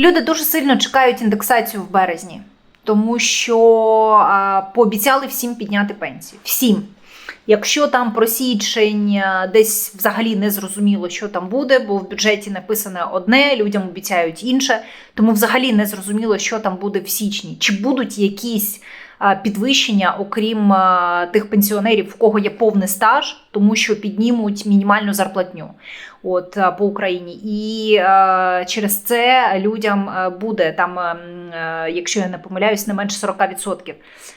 Люди дуже сильно чекають індексацію в березні, тому що а, пообіцяли всім підняти пенсію. Всім. Якщо там про січень десь взагалі не зрозуміло, що там буде, бо в бюджеті написане одне, людям обіцяють інше, тому взагалі не зрозуміло, що там буде в січні. Чи будуть якісь підвищення, окрім тих пенсіонерів, в кого є повний стаж, тому що піднімуть мінімальну зарплатню от по Україні, і е, через це людям буде там, е, е, якщо я не помиляюсь, не менше 40%.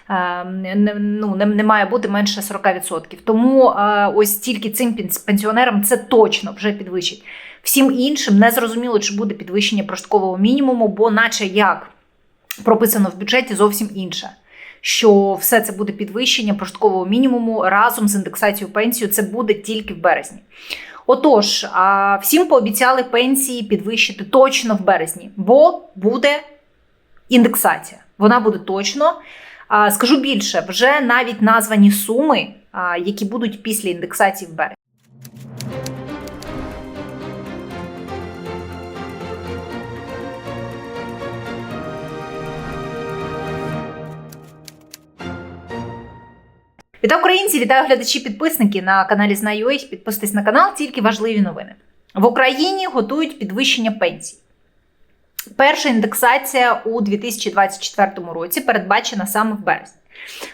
Е, не, ну, не, не має бути менше 40%. Тому е, ось тільки цим пенсіонерам це точно вже підвищить. Всім іншим не зрозуміло, чи буде підвищення прожиткового мінімуму, бо, наче як прописано в бюджеті, зовсім інше. Що все це буде підвищення прожиткового мінімуму разом з індексацією пенсії, це буде тільки в березні. Отож, всім пообіцяли пенсії підвищити точно в березні, бо буде індексація. Вона буде точно. Скажу більше, вже навіть названі суми, які будуть після індексації в березні. Вітаю українці, вітаю глядачі, підписники на каналі Знаю.ua. Підписуйтесь на канал, тільки важливі новини. В Україні готують підвищення пенсій. Перша індексація у 2024 році передбачена саме в березні.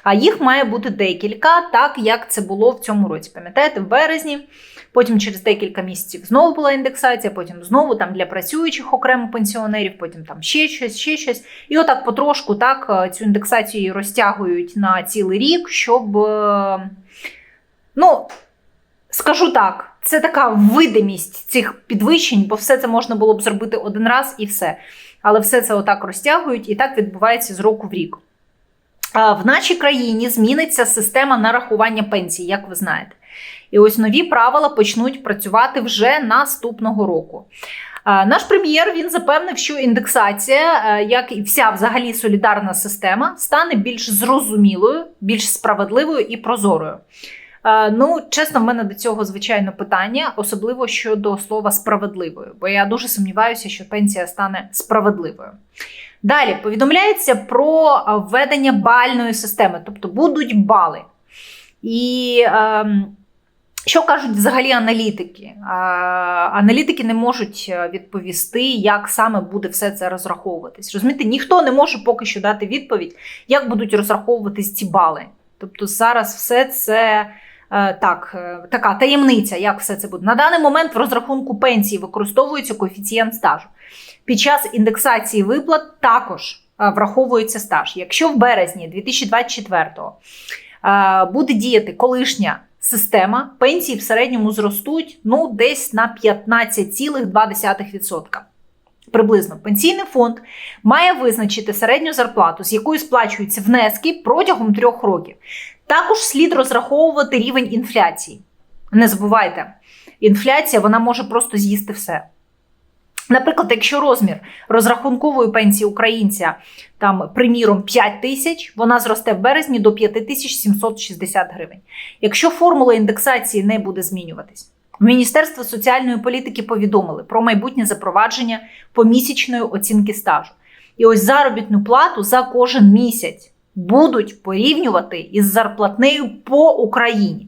А їх має бути декілька, так як це було в цьому році. Пам'ятаєте, в березні, потім через декілька місяців знову була індексація, потім знову там для працюючих окремо пенсіонерів, потім там ще щось, ще щось. І отак потрошку так е, цю індексацію розтягують на цілий рік, щоб. е, Ну, скажу так, це така видимість цих підвищень, бо все це можна було б зробити один раз і все. Але все це отак розтягують, і так відбувається з року в рік. В нашій країні зміниться система нарахування пенсій, як ви знаєте. І ось нові правила почнуть працювати вже наступного року. Наш прем'єр він запевнив, що індексація, е, як і вся взагалі солідарна система, стане більш зрозумілою, більш справедливою і прозорою. Е, Ну, чесно, в мене до цього звичайно питання, особливо щодо слова справедливою, бо я дуже сумніваюся, що пенсія стане справедливою. Далі повідомляється про введення бальної системи, тобто будуть бали. І ем, що кажуть взагалі аналітики? Аналітики не можуть е, відповісти, як саме буде все це розраховуватись. Розумієте, ніхто не може поки що дати відповідь, як будуть розраховуватись ці бали. Тобто зараз все це. е, Так, е, така таємниця, як все це буде. На даний момент в розрахунку пенсії використовується коефіцієнт стажу. Під час індексації виплат також враховується стаж. Якщо в березні 2024-го е, буде діяти колишня система, пенсії в середньому зростуть ну, десь на 15,2%. Приблизно пенсійний фонд має визначити середню зарплату, з якої сплачуються внески протягом трьох років. Також слід розраховувати рівень інфляції. Не забувайте, інфляція вона може просто з'їсти все. Наприклад, якщо розмір розрахункової пенсії українця там, приміром, 5 тисяч, вона зросте в березні до 5760 гривень. Якщо формула індексації не буде змінюватись, Міністерство соціальної політики повідомили про майбутнє запровадження помісячної оцінки стажу. І ось заробітну плату за кожен місяць будуть порівнювати із зарплатнею по Україні.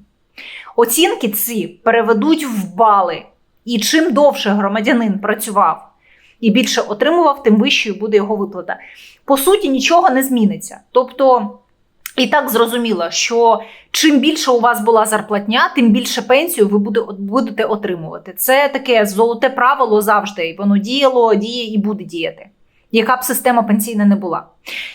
Оцінки ці переведуть в бали. І чим довше громадянин працював і більше отримував, тим вищою буде його виплата. По суті, нічого не зміниться. Тобто, і так зрозуміло, що чим більше у вас була зарплатня, тим більше пенсію ви будете отримувати. Це таке золоте правило завжди. Воно діяло, діє і буде діяти. Яка б система пенсійна не була.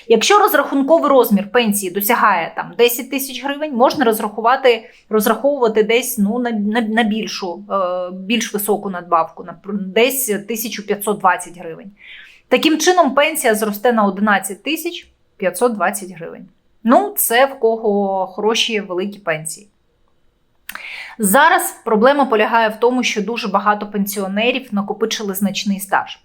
Якщо розрахунковий розмір пенсії досягає там 10 тисяч гривень, можна розрахувати, розраховувати десь ну, на, на, на більшу, е, більш високу надбавку, на десь 1520 гривень. Таким чином, пенсія зросте на 11 тисяч 520 гривень. Ну, це в кого хороші великі пенсії. Зараз проблема полягає в тому, що дуже багато пенсіонерів накопичили значний стаж,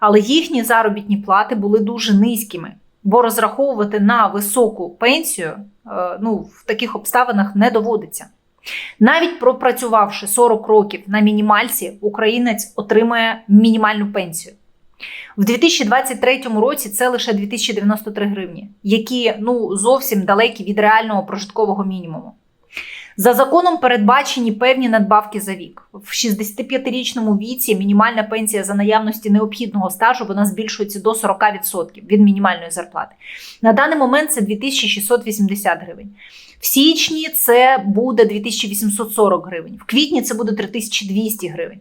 але їхні заробітні плати були дуже низькими, бо розраховувати на високу пенсію е, ну, в таких обставинах не доводиться. Навіть пропрацювавши 40 років на мінімальці, українець отримає мінімальну пенсію. В 2023 році це лише 2093 гривні, які ну зовсім далекі від реального прожиткового мінімуму. За законом передбачені певні надбавки за вік. В 65-річному віці мінімальна пенсія за наявності необхідного стажу вона збільшується до 40% від мінімальної зарплати. На даний момент це 2680 гривень. В січні це буде 2840 гривень. В квітні це буде 3200 гривень.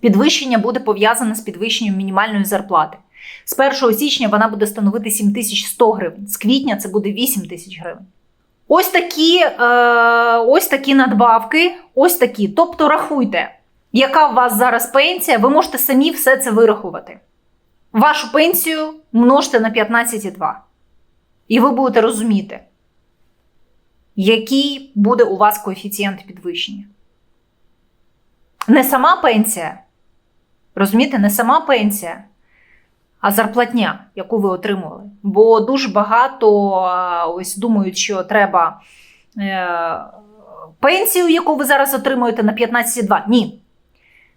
Підвищення буде пов'язане з підвищенням мінімальної зарплати. З 1 січня вона буде становити 7100 гривень, з квітня це буде 8000 гривень. Ось такі, е, ось такі надбавки, ось такі. Тобто рахуйте, яка у вас зараз пенсія, ви можете самі все це вирахувати. Вашу пенсію множте на 15,2. І ви будете розуміти, який буде у вас коефіцієнт підвищення. Не сама пенсія, розумієте, не сама пенсія, а зарплатня, яку ви отримували. Бо дуже багато ось думають, що треба е, пенсію, яку ви зараз отримуєте на 15,2. Ні.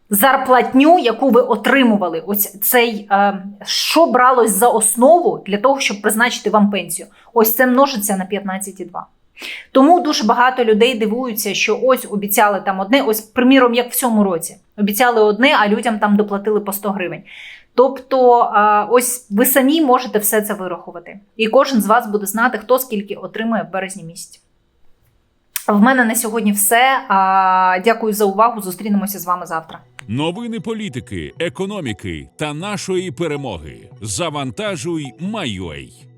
Зарплатню, яку ви отримували, ось цей, е, що бралось за основу для того, щоб призначити вам пенсію. Ось це множиться на 15,2. Тому дуже багато людей дивуються, що ось обіцяли там одне, ось, приміром, як в цьому році. Обіцяли одне, а людям там доплатили по 100 гривень. Тобто, ось ви самі можете все це вирахувати. І кожен з вас буде знати, хто скільки отримує в березні місяці. В мене на сьогодні все. Дякую за увагу. Зустрінемося з вами завтра. Новини політики, економіки та нашої перемоги. Завантажуй, майой.